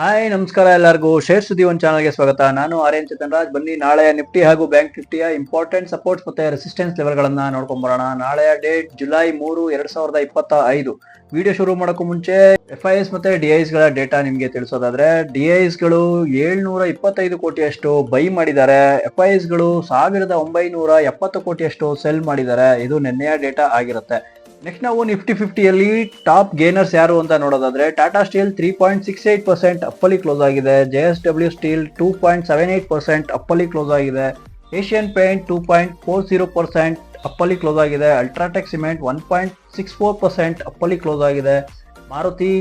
Hi, ನಮಸ್ಕಾರ ಎಲ್ಲರಿಗೂ. Share ಸುದ್ದಿ ಒಂದು ಚಾನಲ್ಗೆ ಸ್ವಾಗತ. ನಾನು ಆರ್ಯನ್ ಚೇತನ್ ರಾಜ್ ಬನ್ನಿ ನಾಳೆ ನಿಫ್ಟಿ ಹಾಗೂ ಬ್ಯಾಂಕ್ ನಿಫ್ಟಿಯ ಇಂಪಾರ್ಟೆಂಟ್ ಸಪೋರ್ಟ್ಸ್ ಮತ್ತೆ ರೆಸಿಸ್ಟೆನ್ಸ್ ಲೆವೆಲ್ಗಳನ್ನು ನೋಡ್ಕೊಂಡ್ ಬರೋಣ. ನಾಳೆಯ ಡೇಟ್ ಜುಲೈ ಮೂರು, ಎರಡ್ ಸಾವಿರದ ಇಪ್ಪತ್ತ ಐದು ವಿಡಿಯೋ ಶುರು ಮಾಡೋಕ್ಕೂ ಮುಂಚೆ ಎಫ್ ಐ ಎಸ್ ಮತ್ತೆ ಡಿ ಗಳ ಡೇಟಾ ನಿಮಗೆ ತಿಳಿಸೋದಾದ್ರೆ ಡಿ ಗಳು ಏಳ್ನೂರ ಇಪ್ಪತ್ತೈದು ಕೋಟಿಯಷ್ಟು ಬೈ ಮಾಡಿದ್ದಾರೆ. ಎಫ್ ಐ ಗಳು ಸಾವಿರದ ಒಂಬೈನೂರ ಎಪ್ಪತ್ತು ಕೋಟಿಯಷ್ಟು ಸೆಲ್ ಮಾಡಿದ್ದಾರೆ. ಇದು ನಿನ್ನೆಯ ಡೇಟಾ ಆಗಿರುತ್ತೆ. ನೆಕ್ಸ್ಟ್ ನಾವು ನಿಫ್ಟಿ ಫಿಫ್ಟಿಯಲ್ಲಿ ಟಾಪ್ ಗೇನರ್ಸ್ ಯಾರು ಅಂತ ನೋಡೋದಾದ್ರೆ Tata steel three point six eight percent ಅಪ್ಪಲ್ಲಿ close ಆಗಿದೆ J S W steel two point seven eight percent ಅಪ್ಪಲ್ಲಿ close ಆಗಿದೆ Asian paint two point four zero percent ಅಪ್ಪಲ್ಲಿ close ಆಗಿದೆ UltraTech cement one point six four percent ಅಪ್ಪಲ್ಲಿ close ಆಗಿದೆ Maruti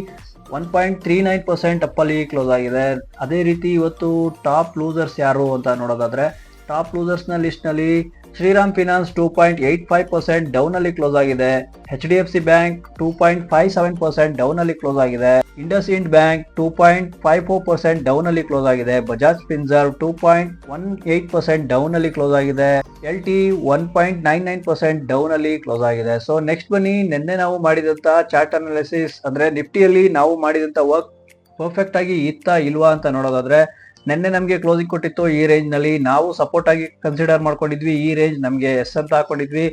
one point three nine percent ಅಪ್ಪಲ್ಲಿ close ಆಗಿದೆ. ಅದೇ ರೀತಿ ಇವತ್ತು top losers ಯಾರು ಅಂತ ನೋಡೋದಾದ್ರೆ ಟಾಪ್ ಲೂಸರ್ಸ್ನ ಲಿಸ್ಟ್ನಲ್ಲಿ Shriram finance two point eight five percent down ಅಲ್ಲಿ ಕ್ಲೋಸ್ ಆಗಿದೆ. H D F C bank two point five seven percent down ಅಲ್ಲಿ ಕ್ಲೋಸ್ ಆಗಿದೆ. IndusInd bank two point five four percent down ಅಲ್ಲಿ close ಆಗಿದೆ. Bajaj Finserv two point one eight percent down ಅಲ್ಲಿ close ಆಗಿದೆ. L T one point nine nine percent down ಅಲ್ಲಿ close ಆಗಿದೆ. So next ಬನ್ನಿ, ನಿನ್ನೆ ನಾವು ಮಾಡಿದಂಥ ಚಾರ್ಟ್ ಅನಾಲಿಸಿಸ್ ಅಂದರೆ ನಿಫ್ಟಿಯಲ್ಲಿ ನಾವು ಮಾಡಿದಂಥ ವರ್ಕ್ ಪರ್ಫೆಕ್ಟ್ ಆಗಿ ಇತ್ತಾ ಇಲ್ವಾ ಅಂತ ನೋಡೋದಾದ್ರೆ ನಿನ್ನೆ ನಮಗೆ ಕ್ಲೋಸಿಂಗ್ ಕೊಟ್ಟಿತ್ತು, ಈ ರೇಂಜ್ನಲ್ಲಿ. ನಾವು ಸಪೋರ್ಟ್ ಆಗಿ ಕನ್ಸಿಡರ್ ಮಾಡ್ಕೊಂಡಿದ್ವಿ, ಈ ರೇಂಜ್ ನಮಗೆ ಎಸ್ ಅಂತ ಹಾಕೊಂಡಿದ್ವಿ.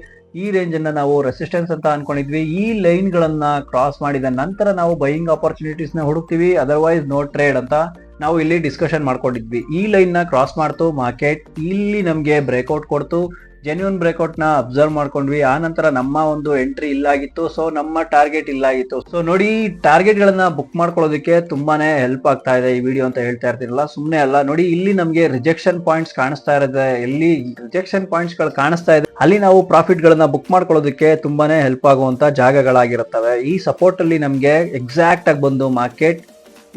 ಈ ರೇಂಜ್ ಅನ್ನ ನಾವು ರೆಸಿಸ್ಟೆನ್ಸ್ ಅಂತ ಅನ್ಕೊಂಡಿದ್ವಿ. ಈ ಲೈನ್ ಗಳನ್ನ ಕ್ರಾಸ್ ಮಾಡಿದ ನಂತರ ನಾವು ಬೈಯಿಂಗ್ ಆಪರ್ಚುನಿಟೀಸ್ನ ಹುಡುಕ್ತಿವಿ. ಅದರ್ವೈಸ್ ನೋ ಟ್ರೇಡ್ ಅಂತ ನಾವು ಇಲ್ಲಿ ಡಿಸ್ಕಷನ್ ಮಾಡ್ಕೊಂಡಿದ್ವಿ. ಈ ಲೈನ್ನ ಕ್ರಾಸ್ ಮಾಡ್ತು ಮಾರ್ಕೆಟ್ ಇಲ್ಲಿ ನಮಗೆ ಬ್ರೇಕ್ಔಟ್ ಕೊಡ್ತು. ಜೆನ್ಯೂನ್ ಬ್ರೇಕ್ಔಟ್ನ ಅಬ್ಸರ್ವ್ ಮಾಡ್ಕೊಂಡ್ವಿ. ಆ ನಂತರ ನಮ್ಮ ಒಂದು ಎಂಟ್ರಿ ಇಲ್ಲಾಗಿತ್ತು. ಸೊ ನಮ್ಮ ಟಾರ್ಗೆಟ್ ಇಲ್ಲಾಗಿತ್ತು. ಸೊ ನೋಡಿ ಟಾರ್ಗೆಟ್ ಗಳನ್ನ ಬುಕ್ ಮಾಡ್ಕೊಳ್ಳೋದಕ್ಕೆ ತುಂಬಾನೇ ಹೆಲ್ಪ್ ಆಗ್ತಾ ಇದೆ ಈ ವಿಡಿಯೋ ಅಂತ ಹೇಳ್ತಾ ಇರ್ತೀರಲ್ಲ ಸುಮ್ನೆ ಅಲ್ಲ, ನೋಡಿ, ಇಲ್ಲಿ ನಮಗೆ ರಿಜೆಕ್ಷನ್ ಪಾಯಿಂಟ್ಸ್ ಕಾಣಿಸ್ತಾ ಇರುತ್ತೆ. ಎಲ್ಲಿ ರಿಜೆಕ್ಷನ್ ಪಾಯಿಂಟ್ಸ್ಗಳು ಕಾಣಿಸ್ತಾ ಇದೆ. ಅಲ್ಲಿ ನಾವು ಪ್ರಾಫಿಟ್ ಗಳನ್ನ ಬುಕ್ ಮಾಡ್ಕೊಳ್ಳೋದಕ್ಕೆ ತುಂಬಾನೇ ಹೆಲ್ಪ್ ಆಗುವಂತ ಜಾಗಗಳಾಗಿರುತ್ತವೆ. ಈ ಸಪೋರ್ಟ್ ಅಲ್ಲಿ ನಮಗೆ ಎಕ್ಸಾಕ್ಟ್ ಆಗಿ ಬಂದು ಮಾರ್ಕೆಟ್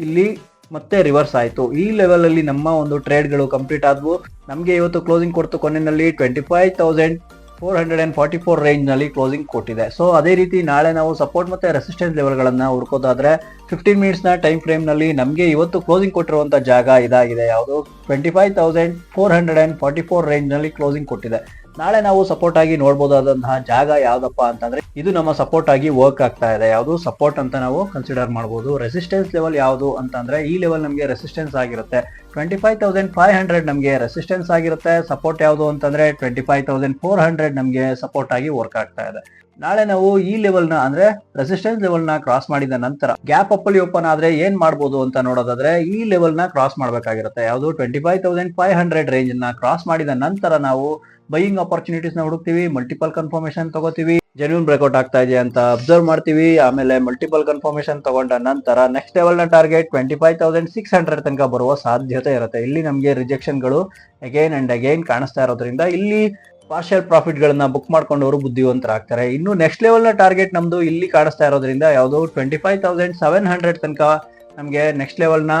ಇಲ್ಲಿ ಮತ್ತೆ ರಿವರ್ಸ್ ಆಯಿತು. ಈ ಲೆವೆಲ್ ಅಲ್ಲಿ ನಮ್ಮ ಒಂದು ಟ್ರೇಡ್ಗಳು ಕಂಪ್ಲೀಟ್ ಆದವು. ನಮಗೆ ಇವತ್ತು ಕ್ಲೋಸಿಂಗ್ ಕೊಡ್ತು ಕೊನೆಯಲ್ಲಿ twenty five thousand four hundred and forty four ರೇಂಜ್ನಲ್ಲಿ closing ಕೊಟ್ಟಿದೆ. ಸೊ ಅದೇ ರೀತಿ ನಾಳೆ ನಾವು ಸಪೋರ್ಟ್ ಮತ್ತೆ ರೆಸಿಸ್ಟೆನ್ಸ್ ಲೆವೆಲ್ ಗಳನ್ನ ಹುಡ್ಕೋದಾದ್ರೆ ಫಿಫ್ಟೀನ್ ಮಿನಿಟ್ಸ್ನ ಟೈಮ್ ಫ್ರೇಮ್ನಲ್ಲಿ ನಮಗೆ ಇವತ್ತು ಕ್ಲೋಸಿಂಗ್ ಕೊಟ್ಟಿರುವಂತ ಜಾಗ ಇದಾಗಿದೆ. ಯಾವುದು? Twenty five thousand four hundred and forty four ರೇಂಜ್ನಲ್ಲಿ closing ಕೊಟ್ಟಿದೆ. ನಾಳೆ ನಾವು ಸಪೋರ್ಟ್ ಆಗಿ ನೋಡಬಹುದಾದಂತಹ ಜಾಗ ಯಾವ್ದಪ್ಪ ಅಂತಂದ್ರೆ ಇದು ನಮ್ಮ ಸಪೋರ್ಟ್ ಆಗಿ ವರ್ಕ್ ಆಗ್ತಾ ಇದೆ. ಯಾವುದು? ಸಪೋರ್ಟ್ ಅಂತ ನಾವು ಕನ್ಸಿಡರ್ ಮಾಡಬಹುದು ರೆಸಿಸ್ಟೆನ್ಸ್ ಲೆವೆಲ್ ಯಾವುದು ಅಂತಂದ್ರೆ ಈ ಲೆವೆಲ್ ನಮಗೆ ರೆಸಿಸ್ಟೆನ್ಸ್ ಆಗಿರುತ್ತೆ. Twenty five thousand five hundred ನಮಗೆ ರೆಸಿಸ್ಟೆನ್ಸ್ ಆಗಿರುತ್ತೆ. ಸಪೋರ್ಟ್ ಯಾವುದು ಅಂತಂದ್ರೆ twenty five thousand four hundred ನಮಗೆ ಸಪೋರ್ಟ್ ಆಗಿ ವರ್ಕ್ ಆಗ್ತಾ ಇದೆ. ನಾಳೆ ನಾವು ಈ ಲೆವೆಲ್ನ ಅಂದ್ರೆ ರೆಸಿಸ್ಟೆನ್ಸ್ ಲೆವೆಲ್ನ ಕ್ರಾಸ್ ಮಾಡಿದ ನಂತರ ಗ್ಯಾಪ್ ಅಪ್ ಅಲ್ಲಿ ಓಪನ್ ಆದ್ರೆ ಏನ್ ಮಾಡಬಹುದು ಅಂತ ನೋಡೋದಾದ್ರೆ ಈ ಲೆವೆಲ್ನ ಕ್ರಾಸ್ ಮಾಡಬೇಕಾಗಿರುತ್ತೆ. ಯಾವುದು twenty five thousand five hundred ರೇಂಜ್ನ cross ಮಾಡಿದ ನಂತರ ನಾವು ಬೈಯಿಂಗ್ ಆಪರ್ಚುನಿಟೀಸ್ನ ಹುಡುಕ್ತಿವಿ ಮಲ್ಟಿಪಲ್ ಕನ್ಫರ್ಮೇಶನ್ ತಗೋತೀವಿ ಜೆನ್ಯೂನ್ ಬ್ರೇಕ್ಔಟ್ ಆಗ್ತಾ ಇದೆ ಅಂತ ಅಬ್ಸರ್ವ್ ಮಾಡ್ತೀವಿ, ಆಮೇಲೆ ಮಲ್ಟಿಪಲ್ ಕನ್ಫರ್ಮೇಶನ್ ತಗೊಂಡ ನಂತರ next ಲೆವೆಲ್ನ target twenty five thousand six hundred ತನಕ ಬರುವ ಸಾಧ್ಯತೆ ಇರುತ್ತೆ. ಇಲ್ಲಿ ನಮಗೆ ರಿಜೆಕ್ಷನ್ಗಳು ಅಗೈನ್ ಅಂಡ್ ಅಗೈನ್ ಕಾಣಿಸ್ತಾ ಇರೋದ್ರಿಂದ ಇಲ್ಲಿ ಪಾರ್ಷಿಯಲ್ ಪ್ರಾಫಿಟ್ ಗಳನ್ನ ಬುಕ್ ಮಾಡ್ಕೊಂಡವರು ಬುದ್ಧಿವಂತರಾಗ್ತಾರೆ. ಇನ್ನು ನೆಕ್ಸ್ಟ್ ಲೆವೆಲ್ನ ಟಾರ್ಗೆಟ್ ನಮ್ದು ಇಲ್ಲಿ ಕಾಣಿಸ್ತಾ ಇರೋದ್ರಿಂದ ಯಾವುದೋ twenty five thousand seven hundred ತನಕ ನಮಗೆ ನೆಕ್ಸ್ಟ್ ಲೆವೆಲ್ನ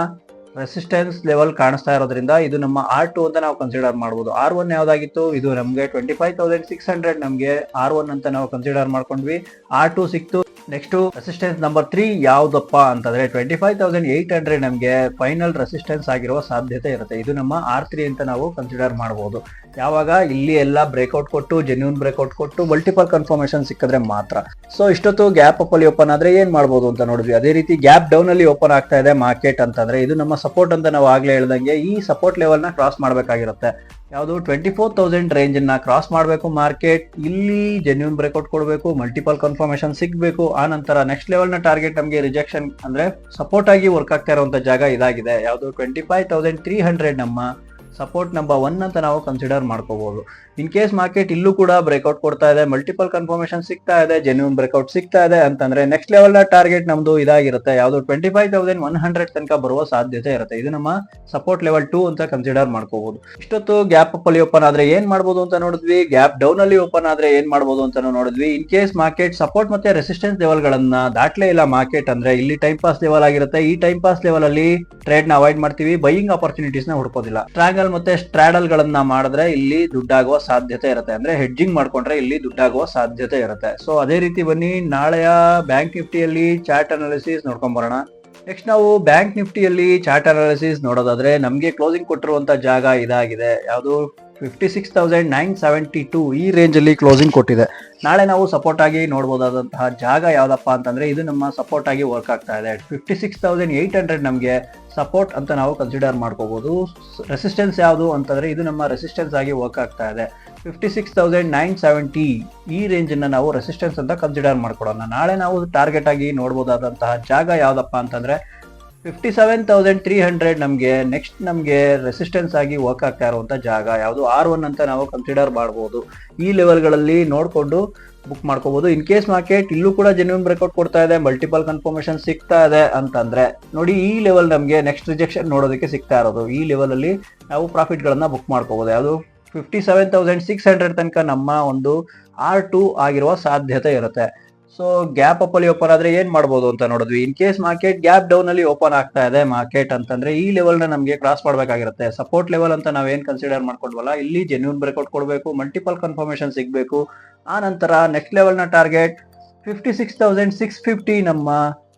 ರೆಸಿಸ್ಟೆನ್ಸ್ ಲೆವೆಲ್ ಕಾಣಿಸ್ತಾ ಇರೋದ್ರಿಂದ ಇದು ನಮ್ಮ ಆರ್ ಟು ಅಂತ ನಾವು ಕನ್ಸಿಡರ್ ಮಾಡಬಹುದು ಆರ್ ಒನ್ ಯಾವ್ದಾಗಿತ್ತು? ಇದು ನಮಗೆ twenty five thousand six hundred ನಮಗೆ ಆರ್ ಒನ್ ಅಂತ ನಾವು ಕನ್ಸಿಡರ್ ಮಾಡ್ಕೊಂಡ್ವಿ. ಆರ್ ಟು ಸಿಕ್ತು. ನೆಕ್ಸ್ಟ್ ರೆಸಿಸ್ಟೆನ್ಸ್ ನಂಬರ್ ತ್ರೀ ಯಾವ್ದಪ್ಪ ಅಂತಂದ್ರೆ twenty five thousand eight hundred ನಮಗೆ ಫೈನಲ್ ರೆಸಿಸ್ಟೆನ್ಸ್ ಆಗಿರುವ ಸಾಧ್ಯತೆ ಇರುತ್ತೆ. ಇದು ನಮ್ಮ ಆರ್ ತ್ರೀ ಅಂತ ನಾವು ಕನ್ಸಿಡರ್ ಮಾಡಬಹುದು ಯಾವಾಗ ಇಲ್ಲಿ ಎಲ್ಲ ಬ್ರೇಕ್ಔಟ್ ಕೊಟ್ಟು ಜೆನ್ಯೂನ್ ಬ್ರೇಕ್ಔಟ್ ಕೊಟ್ಟು ಮಲ್ಟಿಪಲ್ ಕನ್ಫರ್ಮೇಶನ್ ಸಿಕ್ಕಿದ್ರೆ ಮಾತ್ರ. ಸೊ ಇಷ್ಟೊತ್ತು ಗ್ಯಾಪ್ ಅಪ್ ಅಲ್ಲಿ ಓಪನ್ ಆದ್ರೆ ಏನ್ ಮಾಡ್ಬೋದು ಅಂತ ನೋಡಿದ್ವಿ. ಅದೇ ರೀತಿ ಗ್ಯಾಪ್ ಡೌನ್ ಅಲ್ಲಿ ಓಪನ್ ಆಗ್ತಾ ಇದೆ ಮಾರ್ಕೆಟ್ ಅಂತಂದ್ರೆ ಇದು ನಮ್ಮ ಸಪೋರ್ಟ್ ಅಂತ ನಾವು ಆಗ್ಲೇ ಹೇಳ್ದಂಗೆ ಈ ಸಪೋರ್ಟ್ ಲೆವೆಲ್ನ ಕ್ರಾಸ್ ಮಾಡಬೇಕಾಗಿರುತ್ತೆ. ಯಾವುದು ಟ್ವೆಂಟಿ ಫೋರ್ ತೌಸಂಡ್ ರೇಂಜ್ನ ಕ್ರಾಸ್ ಮಾಡಬೇಕು ಮಾರ್ಕೆಟ್ ಇಲ್ಲಿ ಜೆನ್ಯೂನ್ ಬ್ರೇಕ್ಔಟ್ ಕೊಡಬೇಕು ಮಲ್ಟಿಪಲ್ ಕನ್ಫರ್ಮೇಶನ್ ಸಿಗಬೇಕು, ಆ ನಂತರ ನೆಕ್ಸ್ಟ್ ಲೆವೆಲ್ನ ಟಾರ್ಗೆಟ್ ನಮಗೆ ರಿಜೆಕ್ಷನ್ ಅಂದ್ರೆ ಸಪೋರ್ಟ್ ಆಗಿ ವರ್ಕ್ ಆಗ್ತಾ ಇರುವಂತ ಜಾಗ ಇದಾಗಿದೆ. ಯಾವುದು twenty five thousand three hundred ನಮ್ಮ ಸಪೋರ್ಟ್ ನಂಬರ್ ಒನ್ ಅಂತ ನಾವು ಕನ್ಸಿಡರ್ ಮಾಡ್ಕೋಬಹುದು ಇನ್ ಕೇಸ್ ಮಾರ್ಕೆಟ್ ಇಲ್ಲೂ ಕೂಡ ಬ್ರೇಕ್ಔಟ್ ಕೊಡ್ತಾ ಇದೆ ಮಲ್ಟಿಪಲ್ ಕನ್ಫರ್ಮೇಶನ್ ಸಿಗ್ತಾ ಇದೆ ಜೆನ್ಯೂನ್ ಬ್ರೇಕ್ಔಟ್ ಸಿಗ್ತಾ ಇದೆ ಅಂತಂದ್ರೆ ನೆಕ್ಸ್ಟ್ ಲೆವೆಲ್ನ ಟಾರ್ಗೆಟ್ ನಮ್ದು ಇದಾಗಿರುತ್ತೆ. ಯಾವ್ದು twenty five thousand one hundred ತನಕ ಬರುವ ಸಾಧ್ಯತೆ ಇರುತ್ತೆ. ಇದು ನಮ್ಮ ಸಪೋರ್ಟ್ ಲೆವೆಲ್ ಟೂ ಅಂತ ಕನ್ಸಿಡರ್ ಮಾಡ್ಕೋಬಹುದು ಇಷ್ಟೊತ್ತು ಗ್ಯಾಪ್ ಅಪ್ ಅಲ್ಲಿ ಓಪನ್ ಆದ್ರೆ ಏನ್ ಮಾಡಬಹುದು ಅಂತ ನೋಡಿದ್ವಿ. ಗ್ಯಾಪ್ ಡೌನ್ ಅಲ್ಲಿ ಓಪನ್ ಆದ್ರೆ ಏನ್ ಮಾಡಬಹುದು ಅಂತ ನೋಡಿದ್ವಿ. ಇನ್ ಕೇಸ್ ಮಾರ್ಕೆಟ್ ಸಪೋರ್ಟ್ ಮತ್ತೆ ರೆಸಿಸ್ಟೆನ್ಸ್ ಲೆವೆಲ್ ಗಳನ್ನ ದಾಟ್ಲೇ ಇಲ್ಲ ಮಾರ್ಕೆಟ್ ಅಂದ್ರೆ ಇಲ್ಲಿ ಟೈಮ್ ಪಾಸ್ ಲೆವೆಲ್ ಆಗಿರುತ್ತೆ. ಈ ಟೈಮ್ ಪಾಸ್ ಲೆವೆಲ್ ಅಲ್ಲಿ ಟ್ರೇಡ್ನ ಅವಾಯ್ಡ್ ಮಾಡ್ತೀವಿ. ಬೈಯಿಂಗ್ ಆಪರ್ಚುನಿಟೀಸ್ನ ಹುಡ್ಕೋದಿಲ್ಲ. ಸ್ಟ್ರಾಂಗಲ್ ಮತ್ತೆ ಸ್ಟ್ರಾಡಲ್ ಗಳನ್ನ ಮಾಡಿದ್ರೆ ಇಲ್ಲಿ ದುಡ್ಡಾಗುವ ಸಾಧ್ಯತೆ ಇರುತ್ತೆ. ಅಂದ್ರೆ ಹೆಡ್ಜಿಂಗ್ ಮಾಡ್ಕೊಂಡ್ರೆ ಇಲ್ಲಿ ದುಡ್ಡಾಗುವ ಸಾಧ್ಯತೆ ಇರುತ್ತೆ. ಸೊ ಅದೇ ರೀತಿ ಬನ್ನಿ, ನಾಳೆಯ ಬ್ಯಾಂಕ್ ನಿಫ್ಟಿಯಲ್ಲಿ ಚಾರ್ಟ್ ಅನಾಲಿಸಿಸ್ ನೋಡ್ಕೊಂಡ್ ಬರೋಣ. ನೆಕ್ಸ್ಟ್ ನಾವು ಬ್ಯಾಂಕ್ ನಿಫ್ಟಿಯಲ್ಲಿ ಚಾರ್ಟ್ ಅನಾಲಿಸಿಸ್ ನೋಡೋದಾದ್ರೆ ನಮಗೆ ಕ್ಲೋಸಿಂಗ್ ಕೊಟ್ಟಿರುವಂತ ಜಾಗ ಇದಾಗಿದೆ. ಯಾವುದು fifty six thousand nine seventy two ಈ ರೇಂಜಲ್ಲಿ ಕ್ಲೋಸಿಂಗ್ ಕೊಟ್ಟಿದೆ. ನಾಳೆ ನಾವು ಸಪೋರ್ಟ್ ಆಗಿ ನೋಡಬಹುದಾದಂತಹ ಜಾಗ ಯಾವುದಪ್ಪ ಅಂತಂದ್ರೆ ಇದು ನಮ್ಮ ಸಪೋರ್ಟ್ ಆಗಿ ವರ್ಕ್ ಆಗ್ತಾ ಇದೆ. Fifty six thousand eight hundred ನಮಗೆ ಸಪೋರ್ಟ್ ಅಂತ ನಾವು ಕನ್ಸಿಡರ್ ಮಾಡ್ಕೋಬಹುದು ರೆಸಿಸ್ಟೆನ್ಸ್ ಯಾವುದು ಅಂತಂದ್ರೆ ಇದು ನಮ್ಮ ರೆಸಿಸ್ಟೆನ್ಸ್ ಆಗಿ ವರ್ಕ್ ಆಗ್ತಾ ಇದೆ. Fifty six thousand nine seventy ಈ ರೇಂಜನ್ನು ನಾವು ರೆಸಿಸ್ಟೆನ್ಸ್ ಅಂತ ಕನ್ಸಿಡರ್ ಮಾಡ್ಕೊಡೋಣ. ನಾಳೆ ನಾವು ಟಾರ್ಗೆಟ್ ಆಗಿ ನೋಡ್ಬೋದಾದಂತಹ ಜಾಗ ಯಾವುದಪ್ಪ ಅಂತಂದ್ರೆ fifty seven thousand three hundred ನಮಗೆ ನೆಕ್ಸ್ಟ್ ನಮಗೆ ರೆಸಿಸ್ಟೆನ್ಸ್ ಆಗಿ ವರ್ಕ್ ಆಗ್ತಾ ಇರುವಂಥ ಜಾಗ. ಯಾವುದು ಆರ್ ಒನ್ ಅಂತ ನಾವು ಕನ್ಸಿಡರ್ ಮಾಡ್ಬೋದು. ಈ ಲೆವೆಲ್ಗಳಲ್ಲಿ ನೋಡಿಕೊಂಡು ಬುಕ್ ಮಾಡ್ಕೋಬೋದು. ಇನ್ ಕೇಸ್ ಮಾರ್ಕೆಟ್ ಇಲ್ಲೂ ಕೂಡ ಜೆನ್ಯೂನ್ ಬ್ರೇಕ್ಔಟ್ ಕೊಡ್ತಾ ಇದೆ ಮಲ್ಟಿಪಲ್ ಕನ್ಫರ್ಮೇಶನ್ ಸಿಗ್ತಾ ಇದೆ ಅಂತಂದ್ರೆ, ನೋಡಿ ಈ ಲೆವೆಲ್ ನಮಗೆ ನೆಕ್ಸ್ಟ್ ರಿಜೆಕ್ಷನ್ ನೋಡೋದಕ್ಕೆ ಸಿಗ್ತಾ ಇರೋದು. ಈ ಲೆವೆಲಲ್ಲಿ ನಾವು ಪ್ರಾಫಿಟ್ಗಳನ್ನು ಬುಕ್ ಮಾಡ್ಕೋಬೋದು. ಯಾವುದು? Fifty seven thousand six hundred ತನಕ ನಮ್ಮ ಒಂದು ಆರ್ ಟು ಆಗಿರುವ ಸಾಧ್ಯತೆ ಇರುತ್ತೆ. ಸೊ ಗ್ಯಾಪ್ ಅಪ್ ಅಲ್ಲಿ ಓಪನ್ ಆದ್ರೆ ಏನು ಮಾಡ್ಬೋದು ಅಂತ ನೋಡಿದ್ವಿ. In case market gap down ಅಲ್ಲಿ ಓಪನ್ ಆಗ್ತಾ ಇದೆ ಮಾರ್ಕೆಟ್ ಅಂತಂದ್ರೆ ಈ ಲೆವೆಲ್ನ ನಮಗೆ ಕ್ರಾಸ್ ಮಾಡಬೇಕಾಗಿರುತ್ತೆ. ಸಪೋರ್ಟ್ ಲೆವೆಲ್ ಅಂತ ನಾವೇನು ಕನ್ಸಿಡರ್ ಮಾಡ್ಕೊಂಡ್ವಲ್ಲ, ಇಲ್ಲಿ ಜೆನ್ಯೂನ್ ಬ್ರೇಕೌಟ್ ಕೊಡಬೇಕು ಮಲ್ಟಿಪಲ್ ಕನ್ಫರ್ಮೇಶನ್ ಸಿಗಬೇಕು. ಆ ನಂತರ next ಲೆವೆಲ್ನ target fifty six thousand six fifty ನಮ್ಮ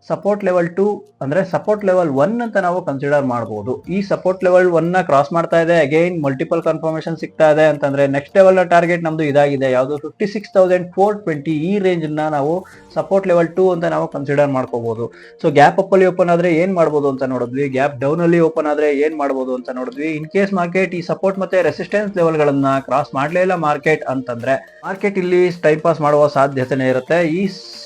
ಸಪೋರ್ಟ್ ಲೆವೆಲ್ ಟು ಅಂದ್ರೆ ಸಪೋರ್ಟ್ ಲೆವೆಲ್ ಒನ್ ಅಂತ ನಾವು ಕನ್ಸಿಡರ್ ಮಾಡಬಹುದು ಈ ಸಪೋರ್ಟ್ ಲೆವೆಲ್ ಒನ್ನ ಕ್ರಾಸ್ ಮಾಡ್ತಾ ಇದೆ ಅಗೈನ್ ಮಲ್ಟಿಪಲ್ ಕನ್ಫರ್ಮೇಶನ್ ಸಿಗ್ತಾ ಇದೆ ಅಂತಂದ್ರೆ ನೆಕ್ಸ್ಟ್ ಲೆವೆಲ್ನ ಟಾರ್ಗೆಟ್ ನಮ್ದು ಇದಾಗಿದೆ. ಯಾವುದು fifty six thousand four twenty ಈ ರೇಂಜ್ ನಾವು ಸಪೋರ್ಟ್ ಲೆವೆಲ್ ಟೂ ಅಂತ ನಾವು ಕನ್ಸಿಡರ್ ಮಾಡ್ಕೋಬಹುದು ಸೊ ಗ್ಯಾಪ್ ಅಪ್ ಅಲ್ಲಿ ಓಪನ್ ಆದ್ರೆ ಏನ್ ಮಾಡಬಹುದು ಅಂತ ನೋಡಿದ್ವಿ. ಗ್ಯಾಪ್ ಡೌನ್ ಅಲ್ಲಿ ಓಪನ್ ಆದ್ರೆ ಏನ್ ಮಾಡಬಹುದು ಅಂತ ನೋಡಿದ್ವಿ. ಇನ್ ಕೇಸ್ ಮಾರ್ಕೆಟ್ ಈ ಸಪೋರ್ಟ್ ಮತ್ತೆ ರೆಸಿಸ್ಟೆನ್ಸ್ ಲೆವೆಲ್ ಗಳನ್ನ ಕ್ರಾಸ್ ಮಾಡ್ಲೇ ಇಲ್ಲ ಮಾರ್ಕೆಟ್ ಅಂತಂದ್ರೆ ಮಾರ್ಕೆಟ್ ಇಲ್ಲಿ ಟೈಮ್ ಪಾಸ್ ಮಾಡುವ ಸಾಧ್ಯತೆನೇ ಇರುತ್ತೆ. ಈ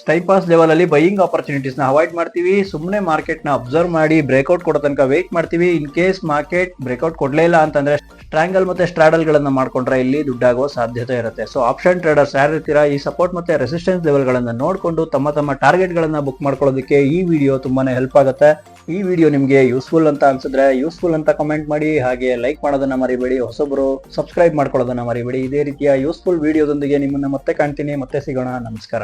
ಟೈಮ್ ಪಾಸ್ ಲೆವೆಲ್ ಅಲ್ಲಿ ಬೈಯಿಂಗ್ ಆಪರ್ಚುನಿಟೀಸ್ನ ಅವಾಯ್ಡ್ ಮಾಡ್ತೀವಿ. ಸುಮ್ಮನೆ ಮಾರ್ಕೆಟ್ನ ಅಬ್ಸರ್ವ್ ಮಾಡಿ ಬ್ರೇಕ್ಔಟ್ ಕೊಡೋ ತನಕ ವೇಟ್ ಮಾಡ್ತೀವಿ. ಇನ್ ಕೇಸ್ ಮಾರ್ಕೆಟ್ ಬ್ರೇಕ್ಔಟ್ ಕೊಡ್ಲೇ ಇಲ್ಲ ಅಂತಂದ್ರೆ ಸ್ಟ್ರಾಂಗಲ್ ಮತ್ತೆ ಸ್ಟ್ರಾಡಲ್ ಗಳನ್ನ ಮಾಡ್ಕೊಂಡ್ರೆ ಇಲ್ಲಿ ದುಡ್ಡಾಗುವ ಸಾಧ್ಯತೆ ಇರುತ್ತೆ. ಸೊ ಆಪ್ಷನ್ ಟ್ರೇಡರ್ಸ್ ಯಾರಿರ್ತೀರಾ? ಈ ಸಪೋರ್ಟ್ ಮತ್ತೆ ರೆಸಿಸ್ಟೆನ್ಸ್ ಲೆವೆಲ್ ಗಳನ್ನ ನೋಡಿಕೊಂಡು ತಮ್ಮ ತಮ್ಮ ಟಾರ್ಗೆಟ್ ಗಳನ್ನ ಬುಕ್ ಮಾಡ್ಕೊಳ್ಳೋದಕ್ಕೆ ಈ ವಿಡಿಯೋ ತುಂಬಾನೇ ಹೆಲ್ಪ್ ಆಗುತ್ತೆ. ಈ ವಿಡಿಯೋ ನಿಮಗೆ ಯೂಸ್ಫುಲ್ ಅಂತ ಅನ್ಸಿದ್ರೆ ಯೂಸ್ಫುಲ್ ಅಂತ ಕಮೆಂಟ್ ಮಾಡಿ, ಹಾಗೆ ಲೈಕ್ ಮಾಡೋದನ್ನ ಮರಿಬೇಡಿ. ಹೊಸಬರು ಸಬ್ಸ್ಕ್ರೈಬ್ ಮಾಡ್ಕೊಳ್ಳೋದನ್ನ ಮರಿಬೇಡಿ. ಇದೇ ರೀತಿಯ ಯೂಸ್ಫುಲ್ ವಿಡಿಯೋದೊಂದಿಗೆ ನಿಮ್ಮನ್ನ ಮತ್ತೆ ಕಾಣ್ತೀನಿ. ಮತ್ತೆ ಸಿಗೋಣ. ನಮಸ್ಕಾರ.